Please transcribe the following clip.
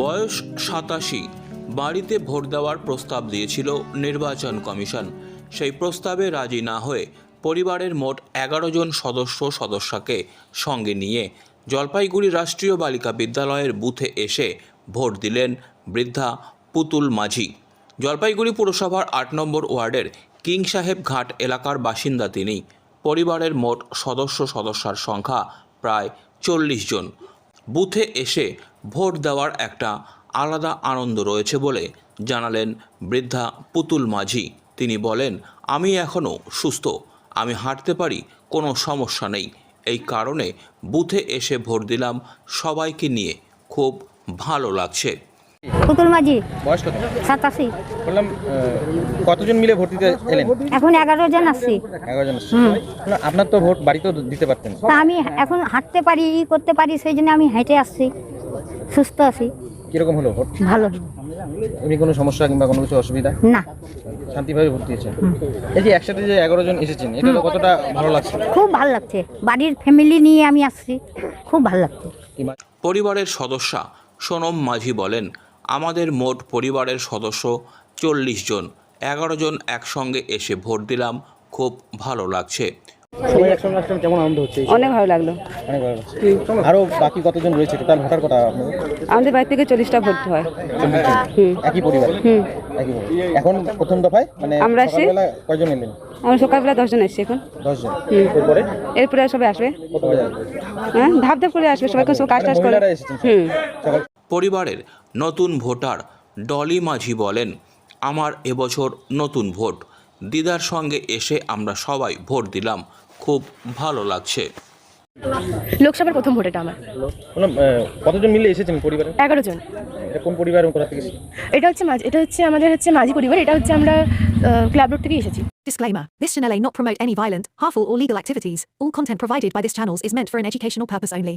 বয়স সাতাশি। বাড়িতে ভোট দেওয়ার প্রস্তাব দিয়েছিল নির্বাচন কমিশন। সেই প্রস্তাবে রাজি না হয়ে পরিবারের মোট এগারো জন সদস্য সদস্যকে সঙ্গে নিয়ে জলপাইগুড়ি রাষ্ট্রীয় বালিকা বিদ্যালয়ের বুথে এসে ভোট দিলেন বৃদ্ধা পুতুল মাঝি। জলপাইগুড়ি পুরসভার আট নম্বর ওয়ার্ডের কিং সাহেব ঘাট এলাকার বাসিন্দা তিনি। পরিবারের মোট সদস্য সদস্যার সংখ্যা প্রায় চল্লিশ জন। বুথে এসে ভোট দেওয়ার একটা আলাদা আনন্দ রয়েছে বলে জানালেন বৃদ্ধা পুতুল মাঝি। তিনি বলেন, আমি এখনও সুস্থ। আমি হাঁটতে পারি, কোনো সমস্যা নেই। এই কারণে বুথে এসে ভোট দিলাম। সবাইকে নিয়ে খুব ভালো লাগছে। পুতুল মাঝি। বয়স কত? সাতাশি। বললাম কতজন মিলে ভোট দিতে এলেন? এখন এগারো জন আসছি। এগারো জন আসছে। আপনার তো ভোট বাড়িতেও দিতে পারতেন। তা আমি এখন হাঁটতে পারি ই করতে পারি সেই জন্য আমি হেঁটে আসছি। সুস্থ আছি। কীরকম হলো ভোট? ভালো। এমনি কোনো সমস্যা কিংবা কোনো কিছু অসুবিধা? না। শান্তিভাবে ভোট দিয়েছেন। এই যে একসাথে যে এগারো জন এসেছেন এটা তো কতটা ভালো লাগছে? খুব ভালো লাগছে। বাড়ির ফ্যামিলি নিয়ে আমি আসছি। খুব ভালো লাগছে। পরিবারের সদস্যা সোনম মাঝি বলেন আমাদের মোট পরিবারের সদস্য চল্লিশ জন। এগারো জন একসঙ্গে এসে ভোট দিলাম। খুব ভালো লাগছে। সবাই একসঙ্গে আসছেন কেমন আনন্দ হচ্ছে অনেক ভালো লাগল। অনেক ভালো লাগছে আরও বাকি কতজন রয়েছে? টোটাল ভোটার কথা আমাদের বাড়ি থেকে চল্লিশটা ভর্তি হয়। একই পরিবার? একই পরিবার। এখন প্রথম দফায়? মানে আমরা কয়জন এলেন? আমরা সকালবেলা দশজন এসছি এখন। দশজন এরপরে? এরপরে সবাই আসবে? হ্যাঁ ধাপ ধাপ করে আসবে। সবাই সব কাজ টাজ করে। হুম। পরিবারের নতুন ভোটার ডলি মাঝি বলেন আমার এবছর নতুন ভোট। দিদার সঙ্গে এসে আমরা সবাই ভোট দিলাম। খুব ভালো লাগছে। লোকসভার প্রথম ভোট এটা আমার। কতজন মিলে এসেছেন পরিবারে? এগারো জন। এটা কোন পরিবার কোথা থেকে এটা হচ্ছে মাঝ এটা হচ্ছে আমাদের হচ্ছে মাঝি পরিবার এটা হচ্ছে আমরা ক্লাব রোড থেকে এসেছি। Disclaimer This channel may not promote any violent, harmful, or legal activities. All content provided by this channel is meant for an educational purpose only.